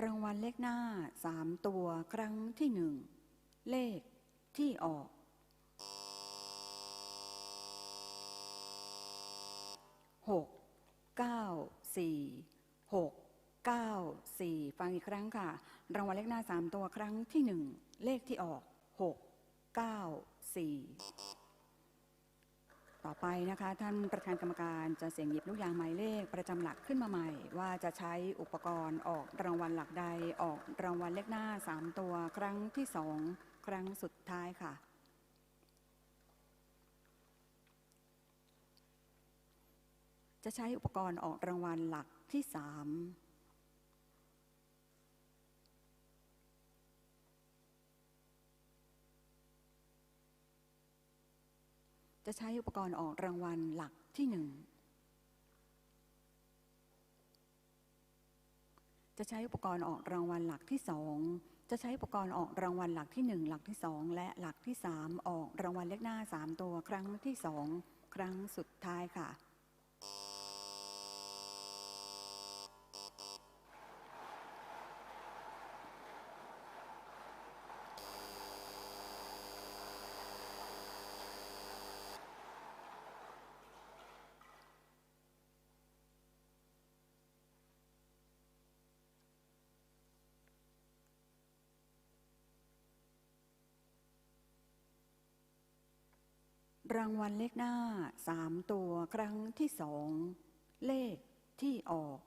รางวัลเลขหน้าสามตัวครั้งที่หนึ่ง เลขที่ออก หก เก้า สี่ หก เก้า สี่ ฟังอีกครั้งค่ะ รางวัลเลขหน้าสามตัวครั้งที่หนึ่ง เลขที่ออก หก เก้า สี่ ต่อไปนะคะ ท่านประธานกรรมการจะเสียงหยิบลูกยางหมายเลขประจำหลักขึ้นมาใหม่ ว่าจะใช้อุปกรณ์ออกรางวัลหลักใดออกรางวัลเลขหน้า 3 ตัว ครั้งที่ 2 ครั้งสุดท้ายค่ะ จะใช้อุปกรณ์ออกรางวัลหลักที่ 3 จะใช้อุปกรณ์ออกรางวัลหลักที่หนึ่งจะใช้อุปกรณ์ออกรางวัลหลักที่สองจะใช้อุปกรณ์ออกรางวัลหลักที่หนึ่งหลักที่สองและหลักที่สามออกรางวัลเลขหน้าสามตัวครั้งที่สองครั้งสุดท้ายค่ะ รางวัลเลขหน้าสามตัวครั้งที่สอง เลขที่ออก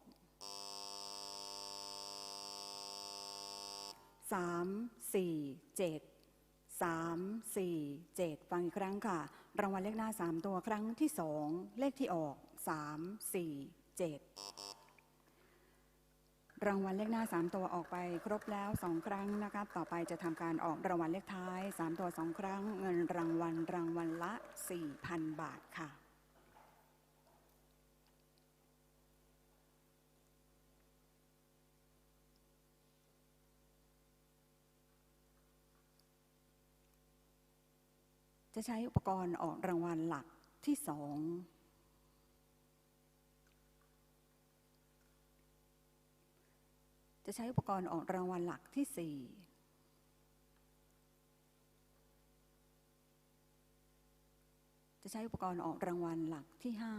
สามสี่เจ็ดสามสี่เจ็ดฟังอีกครั้งค่ะ รางวัลเลขหน้าสามตัวครั้งที่สอง เลขที่ออกสามสี่เจ็ด รางวัลเลขหน้า 3 ตัวออกไปครบแล้ว 2 ครั้งนะคะต่อไปจะทำการออกรางวัลเลขท้าย 3 ตัว 2 ครั้ง เงินรางวัลรางวัลละ 4,000 บาทค่ะ จะใช้อุปกรณ์ออกรางวัลหลักที่ 2 จะใช้อุปกรณ์ออกรางวัลหลักที่สี่จะใช้อุปกรณ์ออกรางวัลหลักที่ห้า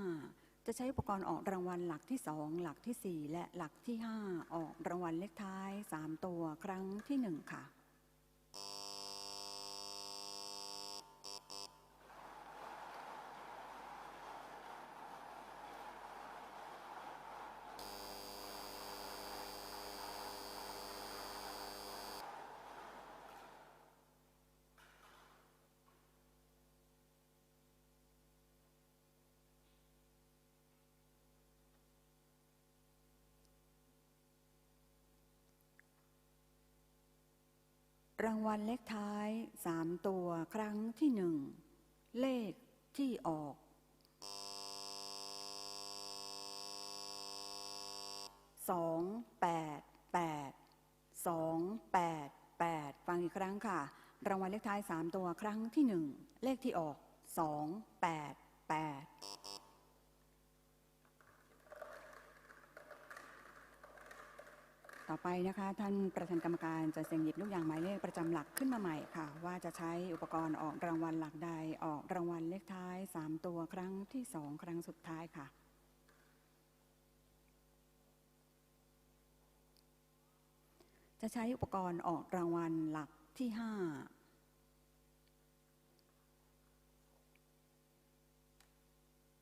จะใช้อุปกรณ์ออกรางวัลหลักที่สองหลักที่สี่และหลักที่ห้าออกรางวัลเลขท้ายสามตัวครั้งที่หนึ่งค่ะ รางวัลเลขท้ายสามตัวครั้งที่หนึ่ง เลขที่ออก สองแปดแปดสองแปดแปดฟังอีกครั้งค่ะ รางวัลเลขท้ายสามตัวครั้งที่หนึ่ง เลขที่ออกสองแปดแปด ต่อไปนะคะท่านประธานกรรมการจะเสียงหยิบลูกยางหมายเลขประจำหลักขึ้นมาใหม่ค่ะ ว่าจะใช้อุปกรณ์ออกรางวัลหลักใดออกรางวัลเลขท้าย 3 ตัวครั้งที่ 2 ครั้งสุดท้ายค่ะ จะใช้อุปกรณ์ออกรางวัลหลักที่ 5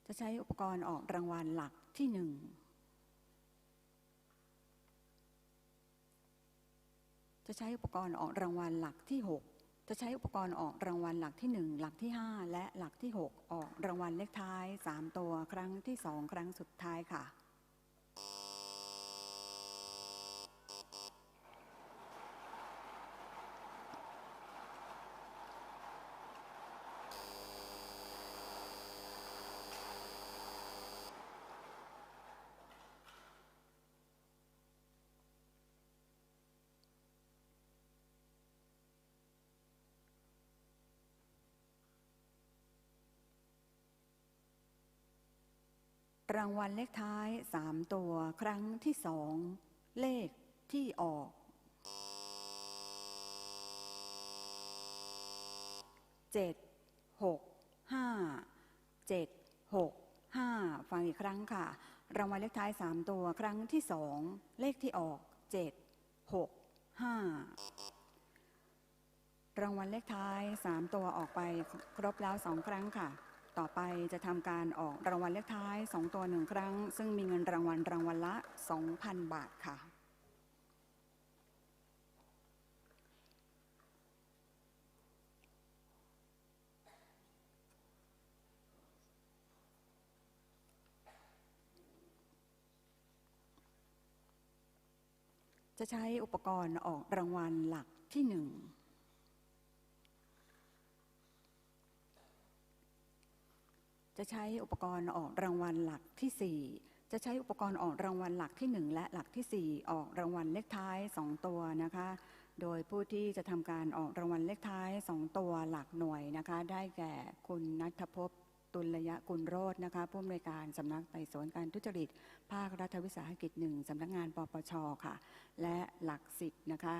จะใช้อุปกรณ์ออกรางวัลหลักที่หนึ่ง จะใช้อุปกรณ์ออกรางวัลหลักที่ 6 จะใช้อุปกรณ์ออกรางวัลหลักที่ 1 หลักที่ 5 และหลักที่ 6 ออกรางวัลเลขท้าย 3 ตัวครั้งที่ 2 ครั้งสุดท้ายค่ะ รางวัลเลขท้าย3ตัวครั้งที่2เลขที่ออกเจ็ดหกห้าเจ็ดหกห้าฟังอีกครั้งค่ะ รางวัลเลขท้ายสามตัวครั้งที่สองเลขที่ออกเจ็ดหกห้ารางวัลเลขท้ายสามตัวออกไปครบแล้วสองครั้งค่ะ ต่อไปจะทำการออกรางวัลเลขท้ายสองตัวหนึ่งครั้ง ซึ่งมีเงินรางวัลรางวัลละ 2,000 บาทค่ะ จะใช้อุปกรณ์ออกรางวัลหลักที่หนึ่ง จะใช้อุปกรณ์ออกรางวัลหลักที่ 4 จะใช้อุปกรณ์ออกรางวัลหลักที่ 1 และหลักทีสี่ 4 ออกรางวัลเลขท้าย 2 ตัวนะคะ โดยผู้ที่จะทำการออกรางวัลเลขท้าย 2 ตัวหลักหน่วยนะคะ ได้แก่คุณนัทภพตุลยะกุลโรจน์นะคะผู้อำนวยการสำนักไต่สวนการทุจริต ภาครัฐวิสาหกิจหนึ่งสำนักงานปปชค่ะ และหลักสิบนะคะ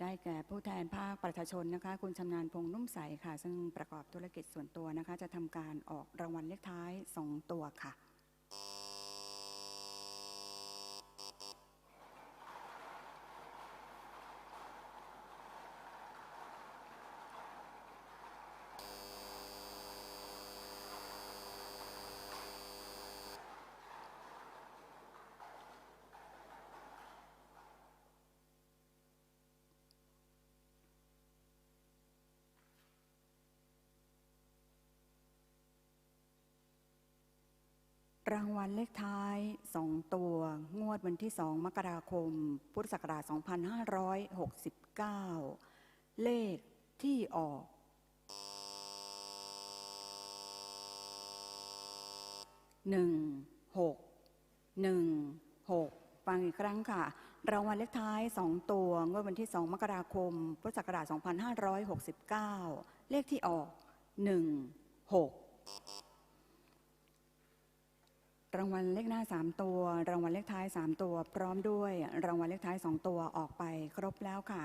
ได้แก่ผู้แทนภาคประชาชนนะคะ คุณชำนาญพงษ์นุ่มใสค่ะ ซึ่งประกอบธุรกิจส่วนตัวนะคะ จะทำการออกรางวัลเลขท้าย 2 ตัวค่ะ รางวัลเลขท้าย 2 ตัว งวดวันที่ 2 มกราคม พุทธศักราช 2569 เลขที่ออก หนึ่งหก หนึ่งหกฟังอีกครั้งค่ะ รางวัลเลขท้าย 2 ตัว งวดวันที่ 2 มกราคม พุทธศักราช 2569 เลขที่ออก1 6 รางวัลเลขหน้า 3 ตัว รางวัลเลขท้าย 3 ตัว พร้อมด้วยรางวัลเลขท้าย 2 ตัวออกไปครบแล้วค่ะ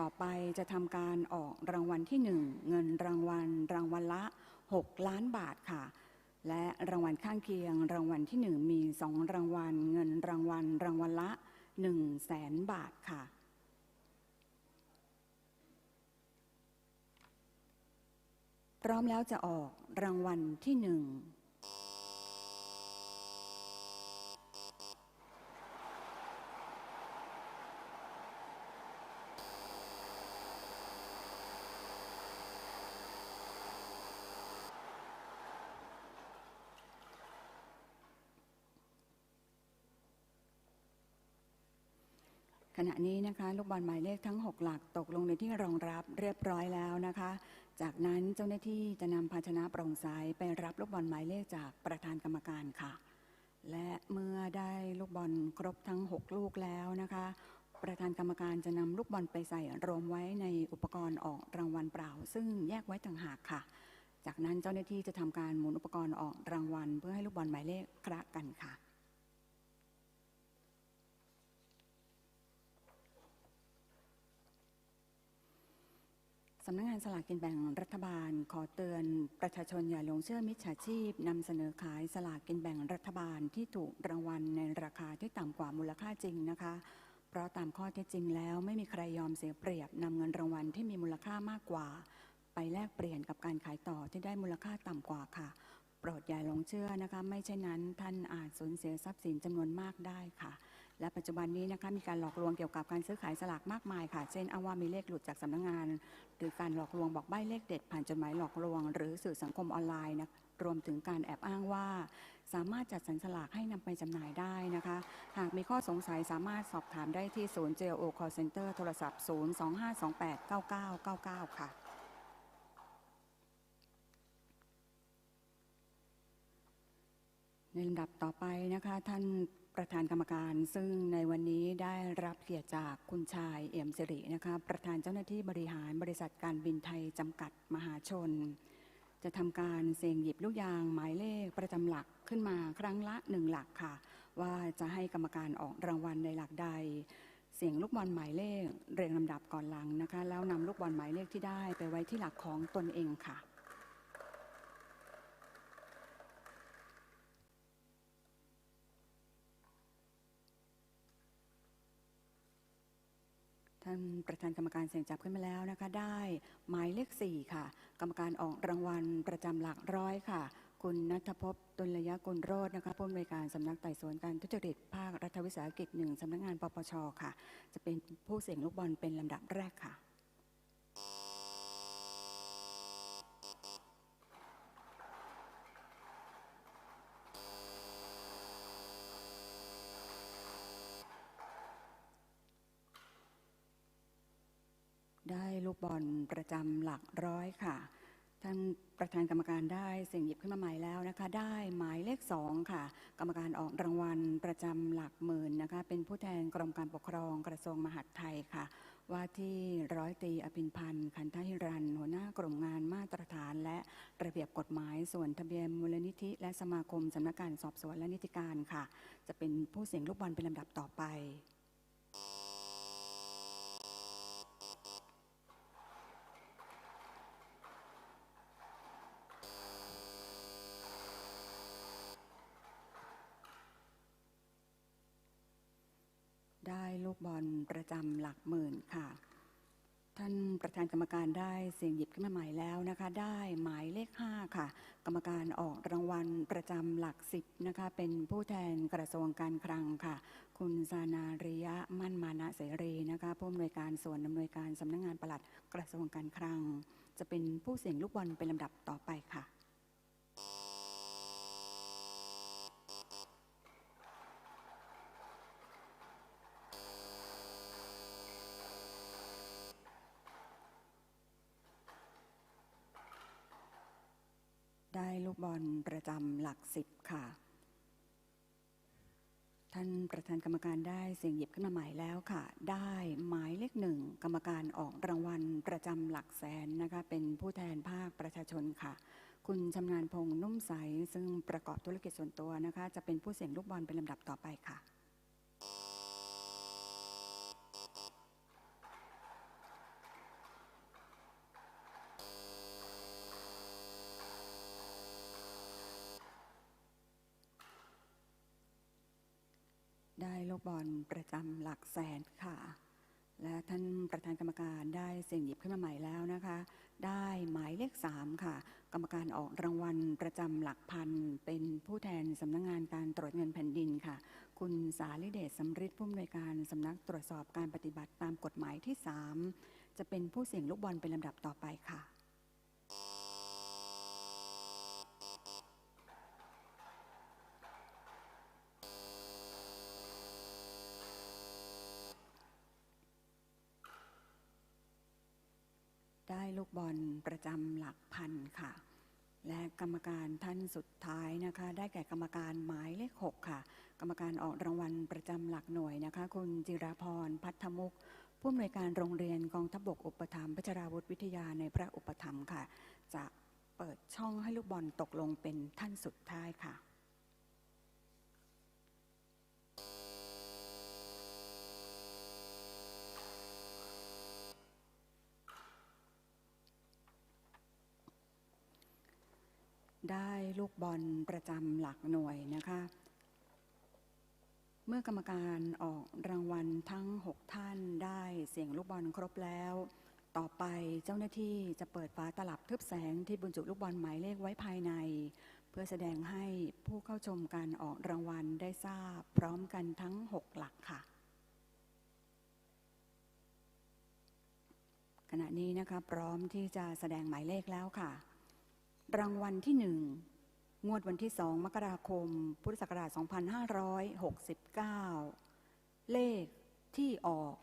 ต่อไปจะทำการออกรางวัลที่ 1 เงินรางวัล รางวัลละ 6 ล้านบาทค่ะ และรางวัลข้างเคียง รางวัลที่ 1 มี 2 รางวัล เงินรางวัล รางวัลละ1แสนบาทค่ะพร้อมแล้วจะออกรางวัลที่หนึ่ง ข ณะนี้นะคะ ลูกบอลหมายเลขทั้ง 6 หลักตกลงในที่รองรับเรียบร้อยแล้วนะคะ จากนั้นเจ้าหน้าที่จะนำภาชนะโปร่งใสไปรับลูกบอลหมายเลขจากประธานกรรมการค่ะ และเมื่อได้ลูกบอลครบทั้ง 6 ลูกแล้วนะคะ ประธานกรรมการจะนำลูกบอลไปใส่รวมไว้ในอุปกรณ์ออกรางวัลเปล่า ซึ่งแยกไว้ต่างหากค่ะ จากนั้นเจ้าหน้าที่จะทำการหมุนอุปกรณ์ออกรางวัล เพื่อให้ลูกบอลหมายเลขคละกันค่ะ สำนักงานสลากกินแบ่งรัฐบาล ขอเตือนประชาชนอย่าหลงเชื่อมิจฉาชีพนำเสนอขายสลากกินแบ่งรัฐบาลที่ถูกรางวัลในราคาที่ต่ำกว่ามูลค่าจริงนะคะ เพราะตามข้อเท็จจริงแล้วไม่มีใครยอมเสียเปรียบนำเงินรางวัลที่มีมูลค่ามากกว่า ไปแลกเปลี่ยนกับการขายต่อที่ได้มูลค่าต่ำกว่าค่ะ โปรดอย่าหลงเชื่อนะคะ ไม่เช่นนั้นท่านอาจสูญเสียทรัพย์สินจำนวนมากได้ค่ะ และปัจจุบันนี้นะคะมีการหลอกลวงเกี่ยวกับการซื้อขายสลากมากมายค่ะ เช่นอาว่ามีเลขหลุดจากสำนักงาน หรือการหลอกลวงบอกใบ้เลขเด็ด ผ่านจดหมายหลอกลวง หรือสื่อสังคมออนไลน์นะรวมถึงการแอบอ้างว่า สามารถจัดสรรสลากให้นำไปจำหน่ายได้นะคะ หากมีข้อสงสัยสามารถสอบถามได้ที่ศูนย์ JO Call Center โทรศัพท์ 025289999 ค่ะในลำดับต่อไปนะคะท่าน ประธานกรรมการ ซึ่งในวันนี้ได้รับเกียรติจากคุณชายเอี่ยมสิรินะคะประธานเจ้าหน้าที่บริหารบริษัทการบินไทยจำกัดมหาชน จะทำการเสี่ยงหยิบลูกยางหมายเลขประจำหลักขึ้นมาครั้งละหนึ่งหลักค่ะ ว่าจะให้กรรมการออกรางวัลในหลักใด เสียงลูกบอลหมายเลขเรียงลำดับก่อนหลังนะคะ แล้วนำลูกบอลหมายเลขที่ได้ไปไว้ที่หลักของตนเองค่ะ ท่านประธานกรรมการเสียงจับขึ้นมาแล้วนะคะ ได้หมายเลขสี่ค่ะ กรรมการออกรางวัลประจำหลักร้อยค่ะ คุณนัทพบตุลยกุลโรจน์นะคะผู้อำนวยการสำนักไต่สวนการทุจริตภาครัฐวิสาหกิจหนึ่งสำนักงานปปชค่ะ จะเป็นผู้เสี่ยงลูกบอลเป็นลำดับแรกค่ะ ได้ลูกบอลประจำหลักร้อยค่ะ ท่านประธานกรรมการได้เสียงหยิบขึ้นมาใหม่แล้วนะคะ ได้หมายเลขสองค่ะ กรรมการออกรางวัลประจำหลักหมื่นนะคะ เป็นผู้แทนกรมการปกครองกระทรวงมหาดไทยค่ะ ว่าที่ร้อยตีอภินพันธ์คันทหิรัน หัวหน้ากลุ่มงานมาตรฐาน และระเบียบกฎหมายส่วนทะเบียนมูลนิธิ และสมาคมสำนักงานสอบสวนและนิติการค่ะ จะเป็นผู้เสี่ยงลูกบอลเป็นลำดับต่อไป กบอลประจำหลักหมื่นค่ะ ท่านประธานกรรมการได้เสียงหยิบขึ้นมาใหม่แล้วนะคะ ได้หมายเลข 5 ค่ะ กรรมการออกรางวัลประจำหลักสิบนะคะ เป็นผู้แทนกระทรวงการคลังค่ะ คุณซานาริยะมั่นมานะเสรีนะคะผู้อำนวยการส่วนอำนวยการสำนักงานปลัดกระทรวงการคลัง จะเป็นผู้เสี่ยงลูกบอลเป็นลำดับต่อไปค่ะ ได้ลูก บอลประจำหลักสิบค่ะ ท่านประธานกรรมการได้เสียงหยิบขึ้นมาใหม่แล้วค่ะ ได้หมายเลขหนึ่งกรรมการออกรางวัลประจำหลักแสนนะคะ เป็นผู้แทนภาคประชาชนค่ะ คุณชำนาญพงษ์นุ่มใส ซึ่งประกอบธุรกิจส่วนตัวนะคะ จะเป็นผู้เสี่ยงลูกบอลเป็นลำดับต่อไปค่ะ ลูกบอลประจำหลักแสนค่ะ และท่านประธานกรรมการได้เสียงหยิบขึ้นมาใหม่แล้วนะคะ ได้หมายเลขสามค่ะ กรรมการออกรางวัลประจำหลักพัน เป็นผู้แทนสำนักงานการตรวจเงินแผ่นดินค่ะ คุณสาลิเดชสำริดผู้อำนวยการสำนักตรวจสอบการปฏิบัติตามกฎหมายที่สามจะเป็นผู้เสี่ยงลูกบอลเป็นลำดับต่อไปค่ะ กบอลประจำหลักพันค่ะ และกรรมการท่านสุดท้ายนะคะ ได้แก่กรรมการหมายเลขหกค่ะ กรรมการออกรางวัลประจำหลักหน่วยนะคะ คุณจิราพรพัฒมุกผู้อำนวยการโรงเรียนกองทัพบกอุปถัมภ์พัชราวุธวิทยาในพระอุปถัมภ์ค่ะ จะเปิดช่องให้ลูกบอลตกลงเป็นท่านสุดท้ายค่ะ ได้ลูกบอลประจำหลักหน่วยนะคะ เมื่อกรรมการออกรางวัลทั้ง 6 ท่านได้เสียงลูกบอลครบแล้ว ต่อไปเจ้าหน้าที่จะเปิดฝาตลับทึบแสงที่บรรจุลูกบอลหมายเลขไว้ภายใน เพื่อแสดงให้ผู้เข้าชมการออกรางวัลได้ทราบพร้อมกันทั้ง 6 หลักค่ะขณะนี้นะคะพร้อมที่จะแสดงหมายเลขแล้วค่ะ รางวัลที่หนึ่งงวดวันที่2มกราคม พุทธศักราช 2569 เลขที่ออก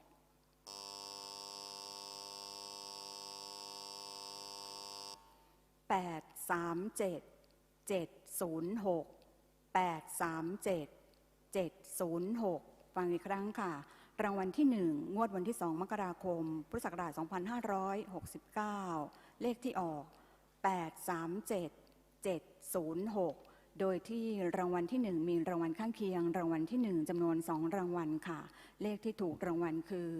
837 706 837 706 ฟังอีกครั้งค่ะ รางวัลที่หนึ่งงวดวันที่2มกราคม พุทธศักราช 2569 เลขที่ออก837 837-706 โดยที่รางวัลที่ 1 มีรางวัลข้างเคียง รางวัลที่ 1จำนวน 2 รางวัลค่ะ เลขที่ถูกรางวัลคือ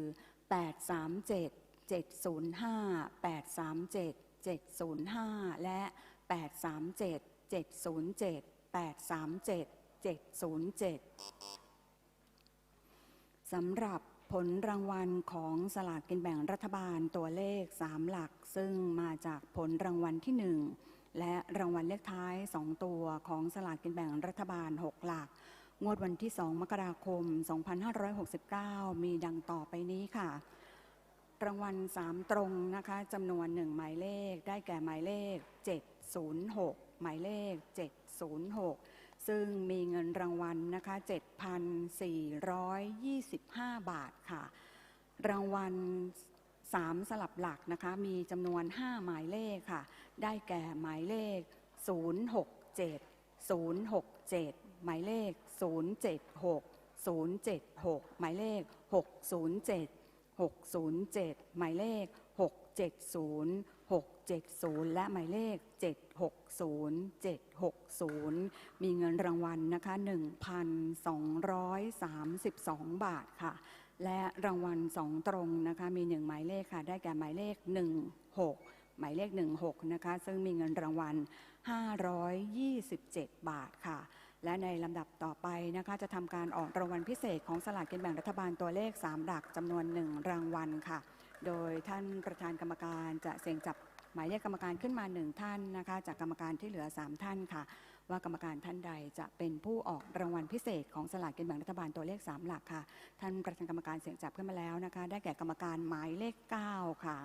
837 705 837 705 และ 837 707 837 707 สำหรับ ผลรางวัลของสลากกินแบ่งรัฐบาลตัวเลข 3 หลัก ซึ่งมาจากผลรางวัลที่ 1 และรางวัลเลขท้าย 2 ตัวของสลากกินแบ่งรัฐบาล 6 หลัก งวดวันที่ 2 มกราคม 2569 มีดังต่อไปนี้ค่ะ รางวัล 3 ตรงนะคะจำนวน 1 หมายเลขได้แก่หมายเลข 706 หมายเลข 706 ซึ่งมีเงินรางวัลนะคะ 7,425 บาทค่ะ รางวัล 3 สลับหลักนะคะ มีจำนวน 5 หมายเลขค่ะ ได้แก่หมายเลข 067 067 หมายเลข 076 076 หมายเลข 607 607 หมายเลข 670 670และหมายเลข 760 760 มีเงินรางวัลนะคะ 1,232 บาทค่ะ และรางวัลสองตรงนะคะ มีหนึ่งหมายเลขค่ะ ได้แก่หมายเลข 16 หมายเลข 16 นะคะ ซึ่งมีเงินรางวัล 527 บาทค่ะและในลำดับต่อไปนะคะจะทำการออกรางวัลพิเศษของสลากกินแบ่งรัฐบาลตัวเลข 3 หลักจำนวน 1 รางวัลค่ะ โดยท่านประธานกรรมการจะเสียงจับ หมายเลขกรรมการขึ้นมา1ท่านนะคะจากกรรมการที่เหลือ 3 ท่านค่ะ ว่ากรรมการท่านใดจะเป็นผู้ออกรางวัลพิเศษของสลากกินแบ่งรัฐบาลตัวเลข 3 หลักค่ะ ท่านประธานกรรมการเสียงจับขึ้นมาแล้วนะคะ ได้แก่กรรมการหมายเลข 9 ค่ะ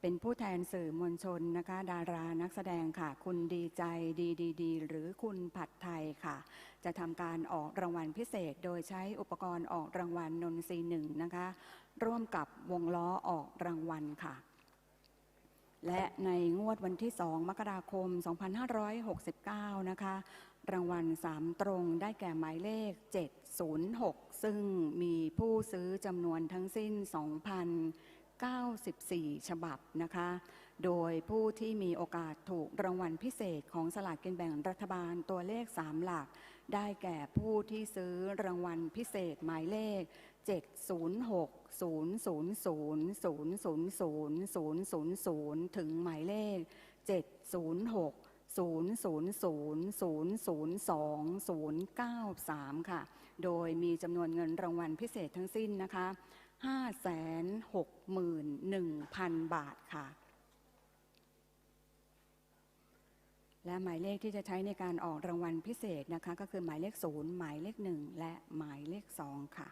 เป็นผู้แทนสื่อมวลชนนะคะ ดารานักแสดงค่ะ คุณดีใจดีดีดีหรือคุณผัดไทยค่ะ จะทำการออกรางวัลพิเศษ โดยใช้อุปกรณ์ออกรางวัลนนทรีหนึ่งนะคะ ร่วมกับวงล้อออกรางวัลค่ะ และในงวดวันที่ 2 มกราคม 2569 นะคะ รางวัล 3 ตรงได้แก่หมายเลข 706 ซึ่งมีผู้ซื้อจำนวนทั้งสิ้น 2,094 ฉบับนะคะ โดยผู้ที่มีโอกาสถูกรางวัลพิเศษของสลากกินแบ่งรัฐบาลตัวเลข 3 หลัก ได้แก่ผู้ที่ซื้อรางวัลพิเศษหมายเลข 706 000 000 000ถึงหมายเลข706 000 002 093ค่ะ โดยมีจำนวนเงินรางวัลพิเศษทั้งสิ้นนะคะ561,000บาทค่ะ และหมายเลขที่จะใช้ในการออกรางวัลพิเศษนะคะ ก็คือหมายเลข0หมายเลข1และหมายเลข2ค่ะ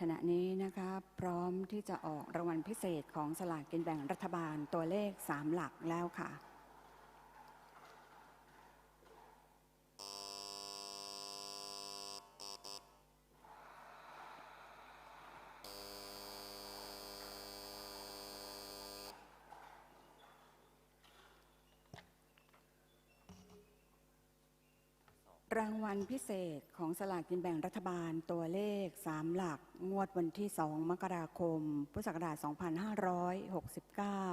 ขณะนี้นะคะพร้อมที่จะออกรางวัลพิเศษของสลากกินแบ่งรัฐบาลตัวเลข 3 หลักแล้วค่ะ รางวัลพิเศษของสลากกินแบ่งรัฐบาลตัวเลข 3 หลัก งวดวันที่ 2 มกราคม พุทธศักราช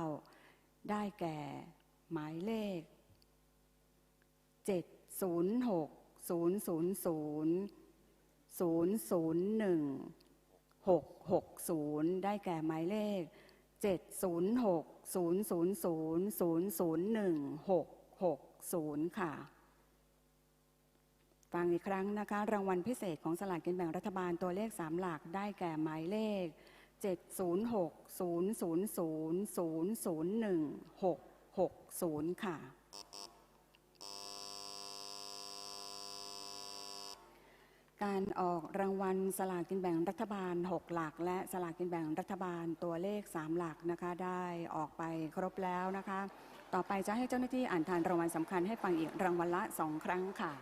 2569 ได้แก่ หมายเลข 706 000 001 660 ได้แก่หมายเลข 706 000 001 660 ค่ะ ฟังอีกครั้งนะคะ รางวัลพิเศษของสลากกินแบ่งรัฐบาลตัวเลข 3 หลักได้แก่หมายเลข 706 000 001 660 ค่ะ การออกรางวัลสลากกินแบ่งรัฐบาล 6 หลัก และสลากกินแบ่งรัฐบาลตัวเลข 3 หลักนะคะ ได้ออกไปครบแล้วนะคะ ต่อไปจะให้เจ้าหน้าที่อ่านทานรางวัลสำคัญให้ฟังอีกรางวัลละ 2 ครั้งค่ะ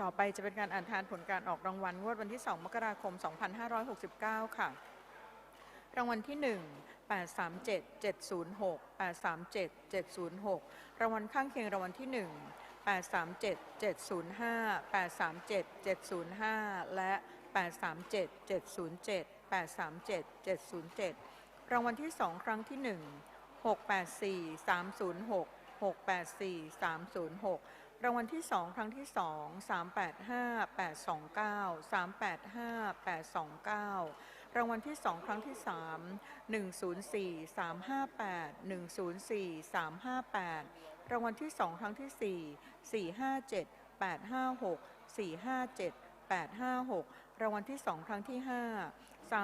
ต่อไปจะเป็นการอ่านทานผลการออกรางวัลงวดวันที่ 2 มกราคม 2569 ค่ะ รางวัลที่ 1 837 706 837 706 รางวัลข้างเคียงรางวัลที่ 1 837 705 837 705 และ 837 707 837 707 รางวัลที่ 2 ครั้งที่ 1 684 306 684 306 รางวัลที่2ครั้งที่2 385 829 385 829รางวัลที่2ครั้งที่3 104 358 104 358รางวัลที่2ครั้งที่4 457 856 457 856รางวัลที่2ครั้งที่5 305 133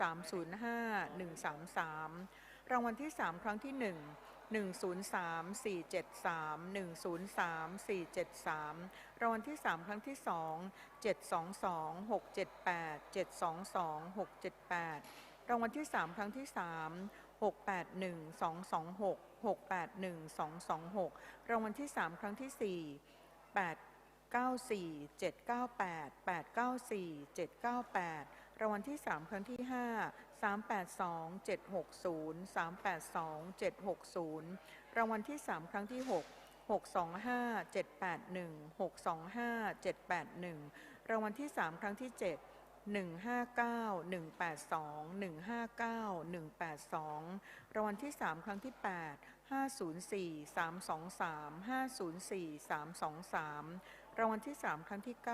305 133รางวัลที่3ครั้งที่1 103 473 103 473 รางวัลที่ 3 ครั้งที่ 2 722 678 722 678 รางวัลที่ 3 ครั้งที่ 3 681 226 681 226 รางวัลที่ 3 ครั้งที่ 4 894 798 894 798 รางวัลที่ 3 ครั้งที่ 5 382 760 382 760 รางวัลที่ 3 ครั้งที่ 6 625 781 625 781 รางวัลที่ 3 ครั้งที่ 7 159 182 159 182 รางวัลที่ 3 ครั้งที่ 8 504 323 504 323 รางวัลที่ 3 ครั้งที่ 9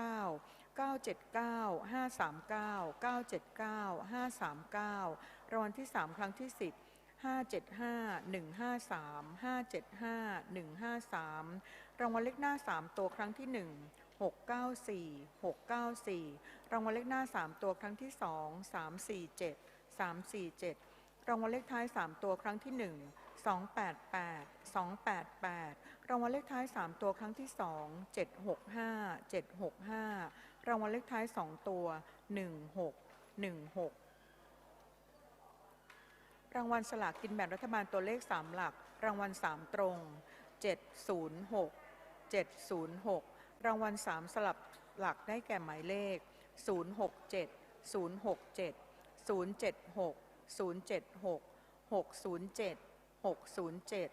979 539 979 539 รางวัลที่ 3 ครั้งที่ 10 575 153 575 153 รางวัลเลขหน้า 3 ตัวครั้งที่ 1 694 694 รางวัลเลขหน้า 3 ตัวครั้งที่ 2 347 347 รางวัลเลขท้าย 3 ตัวครั้งที่ 1 288 288 รางวัลเลขท้าย 3 ตัวครั้งที่ 2 765 765 รางวัลเลขท้าย 2 ตัว 16 16 รางวัลสลากกินแบ่งรัฐบาลตัวเลข 3 หลัก รางวัล 3 ตรง 706 706 รางวัล 3 สลับหลักได้แก่หมายเลข 067 067 076 076 607 607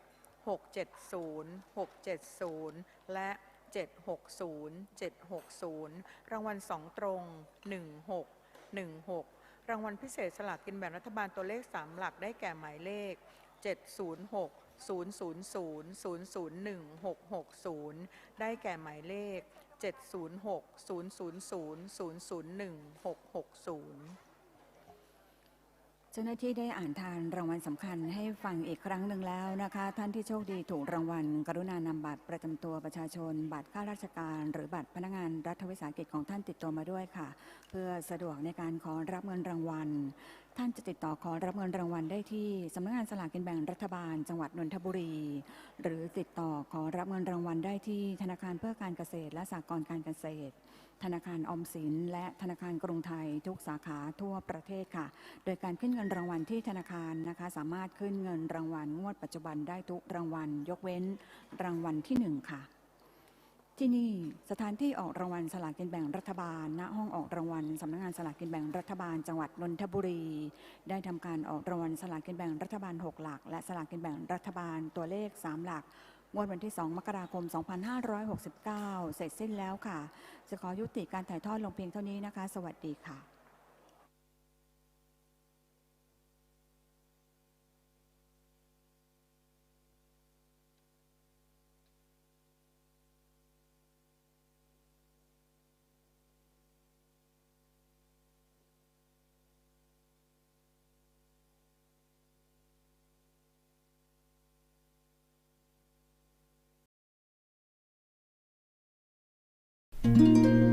670 670 และ 760 760 รางวัล 2 ตรง 16 16 รางวัลพิเศษสลากกินแบ่งรัฐบาลตัวเลข 3 หลักได้แก่หมายเลข 706 000 001 660 ได้แก่หมายเลข 706 000 001 660 จ้าหน้าที่ได้อ่านทานรางวัลสำคัญให้ฟังอีกครั้งหนึ่งแล้วนะคะ ท่านที่โชคดีถูกรางวัล กรุณานำบัตรประจำตัวประชาชน บัตรข้าราชการ หรือบัตรพนักงานรัฐวิสาหกิจของท่านติดตัวมาด้วยค่ะ เพื่อสะดวกในการขอรับเงินรางวัล ท่านจะติดต่อขอรับเงินรางวัลได้ที่สำนักงานสลากกินแบ่งรัฐบาล จังหวัดนนทบุรี หรือติดต่อขอรับเงินรางวัลได้ที่ธนาคารเพื่อการเกษตร และสหกรณ์การเกษตร ธนาคารอมสิน และธนาคารกรุงไทย ทุกสาขาทั่วประเทศค่ะ โดยการขึ้นเงินรางวัลที่ธนาคารนะคะ สามารถขึ้นเงินรางวัลงวดปัจจุบันได้ทุกรางวัล ยกเว้นรางวัลที่หนึ่งค่ะ ที่นี่สถานที่ออกรางวัลสลากกินแบ่งรัฐบาล ณ ห้องออกรางวัลสำนักงานสลากกินแบ่งรัฐบาล จังหวัดนนทบุรี ได้ทำการออกรางวัลสลากกินแบ่งรัฐบาล 6 หลัก และสลากกินแบ่งรัฐบาลตัวเลข 3 หลักงวดวันที่ 2 มกราคม 2569 เสร็จสิ้นแล้วค่ะ จะขอยุติการถ่ายทอดลงเพียงเท่านี้นะคะ สวัสดีค่ะ Música